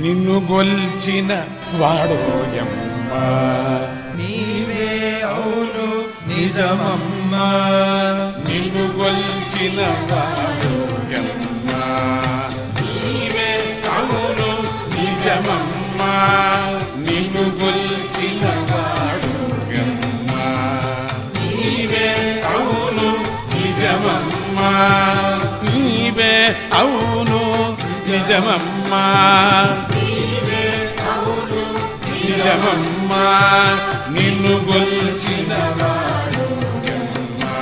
నిన్ను గొల్చిన వాడోయమ్మ నీవే అవును నిజమమ్మ. నిన్ను గొల్చిన వాడోయమ్మ నీవే అవును నిజమమ్మ. నిన్ను గొల్చిన వాడోయమ్మ నీవే అవును నిజమమ్మ. నీవే అవును నిజమమ్మా. నిజమమ్మా నిన్ను గొల్చిన వాడుగమ్మా.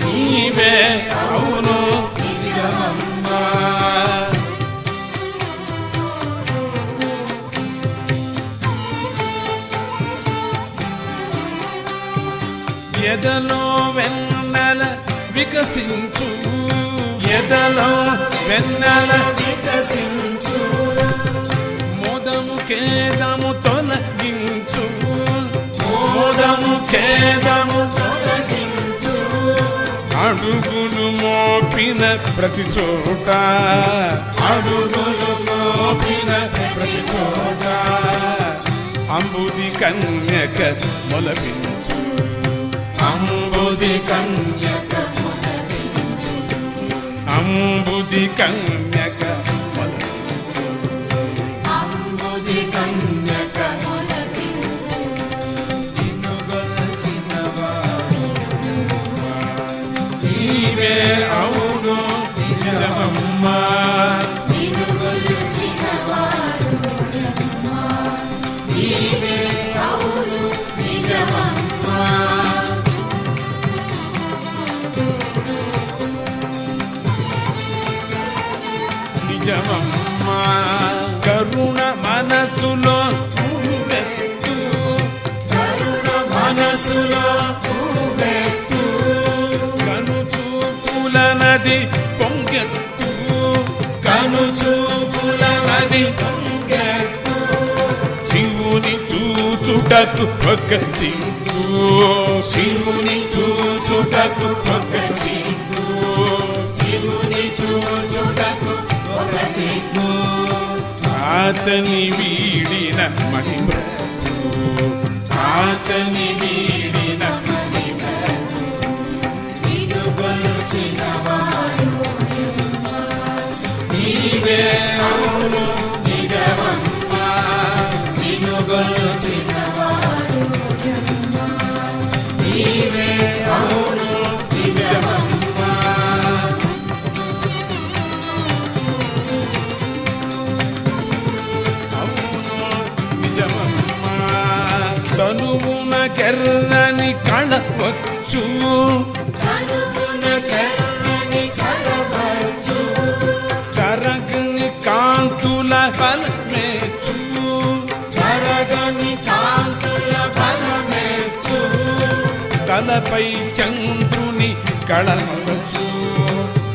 నీవే అవును నిజమమ్మా ఎదలో వెన్నెల వికసించు. ఎదలో వెన్నెల వికసించు. ఖేదము అడుగులు మోపిన ప్రతి చోట. అడుగులు మోపిన ప్రతి చోట. అంబుది కన్యక మొలపించు అంబుది కన్యక అంబుది కన్యక నిజమమ్మా నిజమమ్మా కరుణ మనసులో నువ్వెత్తు. మనసులో పూవెత్తు కనుచూపుల నది చూపుల శివుని చూచుటకు ఒక సిగ్గు శివుని చూచుటకు ఒక సిగ్గు శివుని చూచుటకు ఒక సిగ్గు ఆతని వీడిన మహిమ. ఆతని వీడిన కెర్రని కళవచ్చు. కరగని కాంతుల ఫలమేచు కరగని కాంతుల బలమెచ్చు తలపై చంద్రుని కళవచ్చు.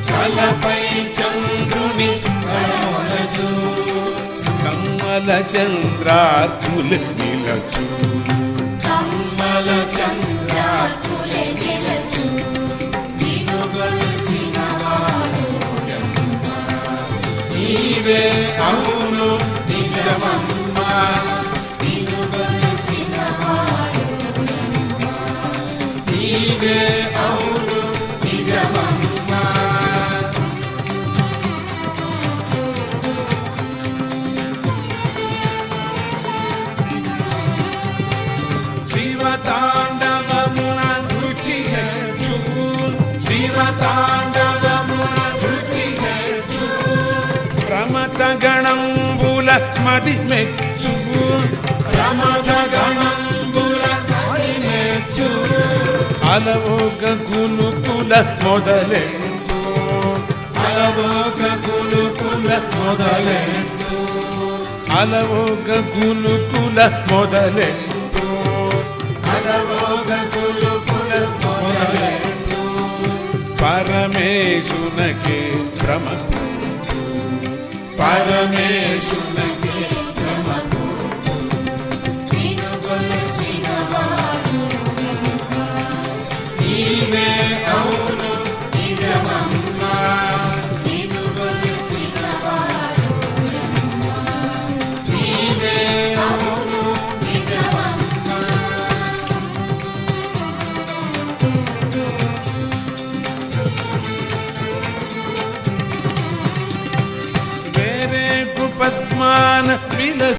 తలపై చంద్రుని కడవచ్చు కమ్మల చంద్రాతులు నిలచు. నీవే అవును నిజమమ్మా నీవే అవును నిజమమ్మా శివతా మది మెచ్చు ప్రమద గణంబుల కరిమెచ్చు అలవోగ గునుకుల మొదలెంపు అలవోక కులుకుల మొదలెత్తు అలవోగ గునుకుల పరమేశునకే భ్రమ. పరమేశు semana. Fim